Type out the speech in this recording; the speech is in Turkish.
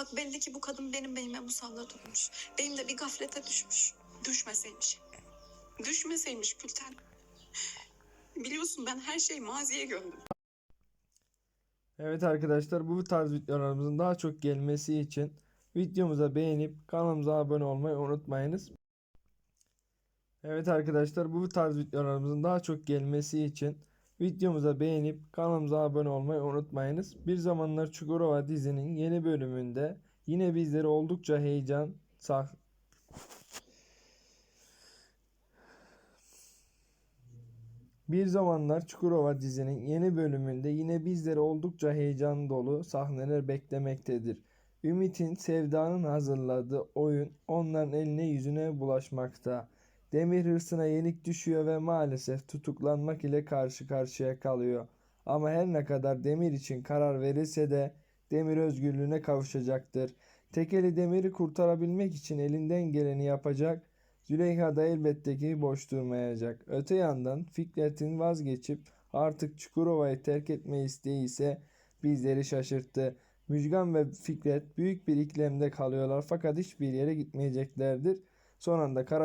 Bak belli ki bu kadın benim beyime musallat olmuş. Beyim de bir gaflete düşmüş. Düşmeseymiş. Düşmeseymiş Gülten. Biliyorsun ben her şeyi maziye gömdüm. Evet arkadaşlar bu tarz videolarımızın daha çok gelmesi için videomuza beğenip kanalımıza abone olmayı unutmayınız. Evet arkadaşlar bu tarz videolarımızın daha çok gelmesi için videomuza beğenip kanalımıza abone olmayı unutmayınız. Bir zamanlar Çukurova dizinin yeni bölümünde yine bizleri oldukça heyecan sah Bir zamanlar Çukurova dizinin yeni bölümünde yine bizleri oldukça heyecan dolu sahneler beklemektedir. Ümit'in Sevda'nın hazırladığı oyun onların eline yüzüne bulaşmakta. Demir hırsına yenik düşüyor ve maalesef tutuklanmak ile karşı karşıya kalıyor. Ama her ne kadar Demir için karar verilse de Demir özgürlüğüne kavuşacaktır. Tekeli Demir'i kurtarabilmek için elinden geleni yapacak. Züleyha da elbette ki boş durmayacak. Öte yandan Fikret'in vazgeçip artık Çukurova'yı terk etme isteği ise bizleri şaşırttı. Müjgan ve Fikret büyük bir ikilemde kalıyorlar fakat hiçbir yere gitmeyeceklerdir. Son anda karar